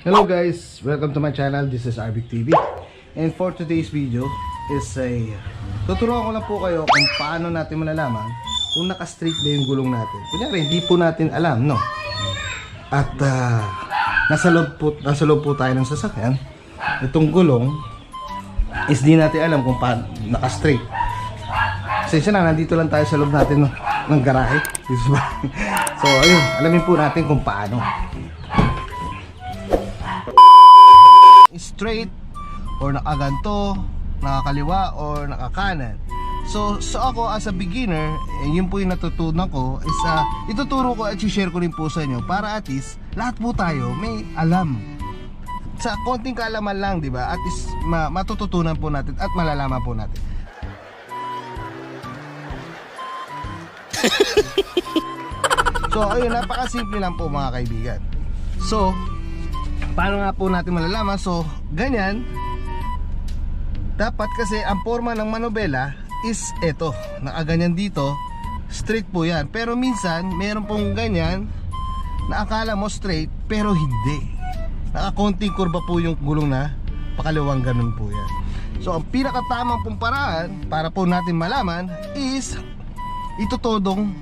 Hello guys, welcome to my channel. This is Arbic TV. And for today's video is a tuturuan ko lang po kayo kung paano natin malalaman kung naka-straight ba yung gulong natin. Kunyari, hindi po natin alam, no? At ah, nasa loob po, nasa loob po tayo ng sasakyan. Itong gulong is di natin alam kung paano naka-straight. Pasensya na, nandito lang tayo sa loob natin ng, ng garahe. So, ayun, alamin po natin kung paano. Straight or nakaganto, nakakaliwa or nakakanan. So, so ako as a beginner, eh, yun po yung natutunan ko is uh, ituturo ko at share ko rin po sa inyo para at least lahat po tayo may alam. Sa konting kaalaman lang, di ba? At least ma- matututunan po natin at malalaman po natin. so, ayun, napakasimple lang po mga kaibigan. So, paano nga po natin malalaman? So, ganyan. Dapat kasi ang forma ng manobela is eto. Nakaganyan dito. Straight po yan. Pero minsan, meron pong ganyan na akala mo straight pero hindi. Nakakonting kurba po yung gulong na pakalawang ganun po yan. So, ang pinakatamang pong paraan para po natin malaman is itutodong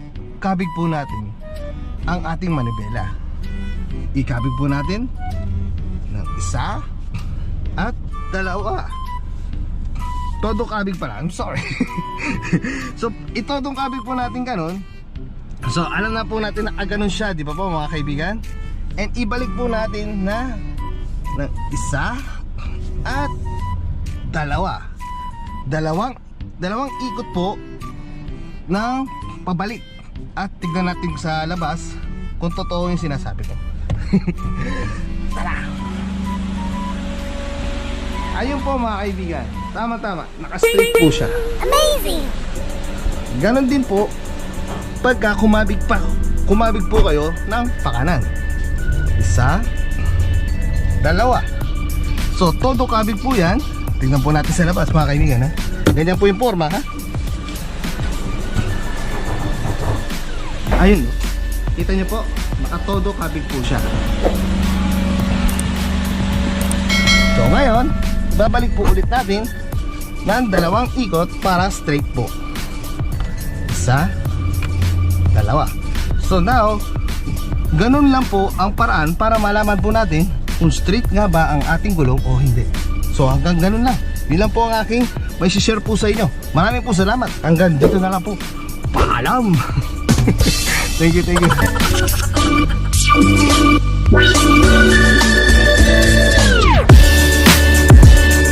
kabig po natin ang ating manibela. Ikabig po natin isa at dalawa. Todo kabig pala. I'm sorry. so, ito itong kabig po natin ganun. So, alam na po natin na ganun siya, di ba po mga kaibigan? And ibalik po natin na ng isa at dalawa. Dalawang dalawang ikot po ng pabalik. At tignan natin sa labas kung totoo yung sinasabi ko. Tara! Ayun po mga kaibigan. Tama-tama. Naka-straight po siya. Amazing! Ganon din po pagka kumabig pa kumabig po kayo ng pakanan. Isa, dalawa. So, todo kabig po yan. Tingnan po natin sa labas mga kaibigan ha. Ganyan po yung forma ha. Ayun. Kita niyo po, nakatodo kabig po siya. Babalik po ulit natin ng dalawang ikot para straight po. Isa, dalawa. So now, ganun lang po ang paraan para malaman po natin kung straight nga ba ang ating gulong o hindi. So hanggang ganun lang. Yun lang po ang aking may share po sa inyo. Maraming po salamat. Hanggang dito na lang po. Paalam! thank you, thank you.